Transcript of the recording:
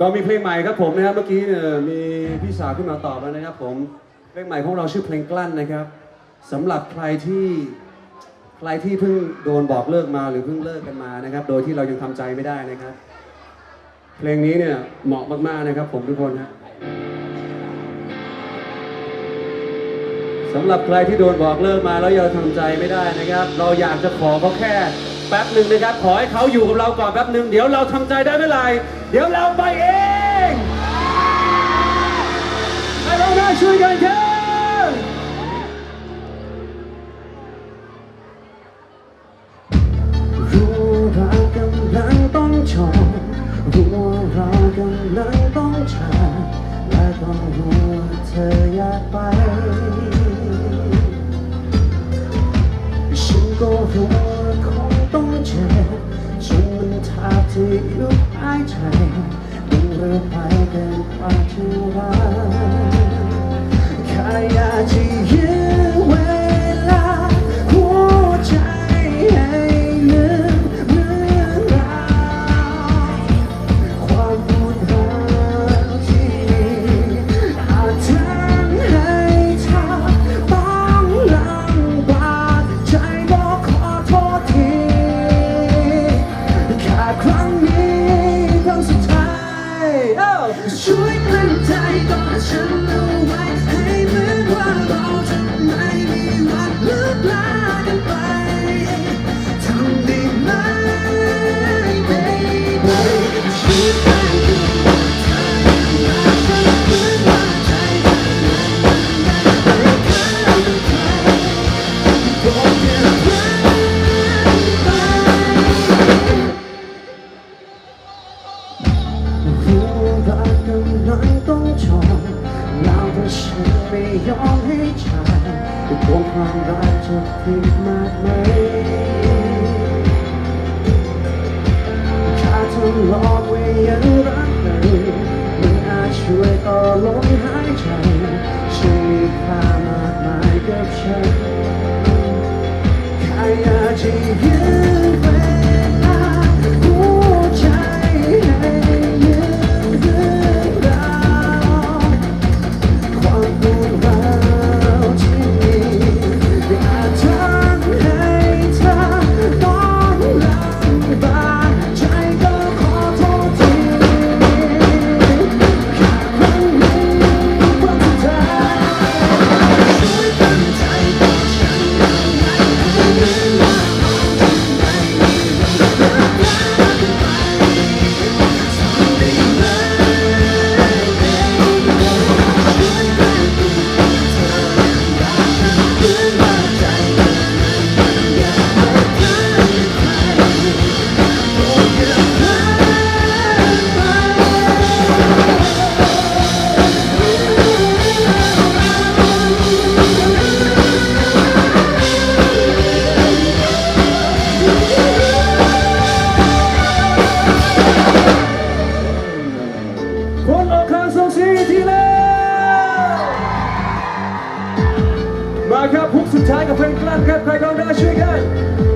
ก็มีเพลงใหม่ครับผมนะครับเมื่อกี้เนี่ยมีพี่สาวขึ้นมาตอบแล้วนะครับผมเพลงใหม่ของเราชื่อเพลงกลั้นนะครับสำหรับใครที่ใครที่เพิ่งโดนบอกเลิกมาหรือเพิ่งเลิกกันมานะครับ โดยที่เรายังทำใจไม่ได้นะครับ เพลงนี้เนี่ยเหมาะมากๆนะครับ ผมทุกคนฮะสำหรับใครที่โดนบอกเลิกมาแล้วยังทำใจไม่ได้นะครับ เราอยากจะขอเขาแค่ แป๊บหนึ่งนะครับ ขอให้เขาอยู่กับเราก่อนแป๊บหนึ่งเดี๋ยวเราทำใจได้เมื่อไหร่เดี๋ยวเราไปเองให้เราได้ช่วยกันครับรู้รากำลังต้องชมรู้ว่าเรากำลังต้องจากและก็รู้ว่าเธออยากไป ฉันก็รู้ ต้องเจ็บจนมันแทบที่ยุบหายใจมันเรื่อยไปเกินกว่าที่ว่า ช่วยกลั้นใจก่อนฉัน ฉันไม่ยอมให้ชา ครับพุกสุดท้ายกับเพลงกลั้นครับใครก็ได้ช่วยกัน